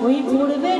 ওই পূর্বে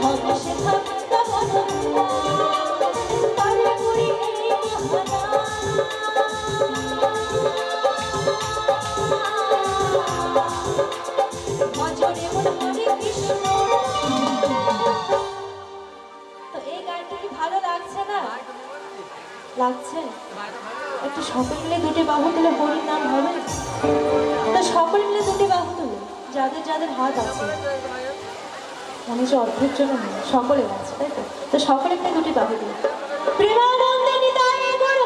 ভগবান শেখা লাগছে? একটু সকল মিলে দুটি বাহু তুলে হরির নাম হবে? তা সকল মিলে দুটি বাহু তুলে, যাদের যাদের হাত আছে। মানুষের অর্ধের জন্য সকলে আছে, তাই তো? তো সকলে মিলে দুটি বাহু তুলে। প্রেমানন্দে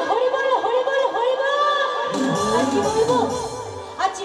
হরি হরি হরি আর আচ্ছা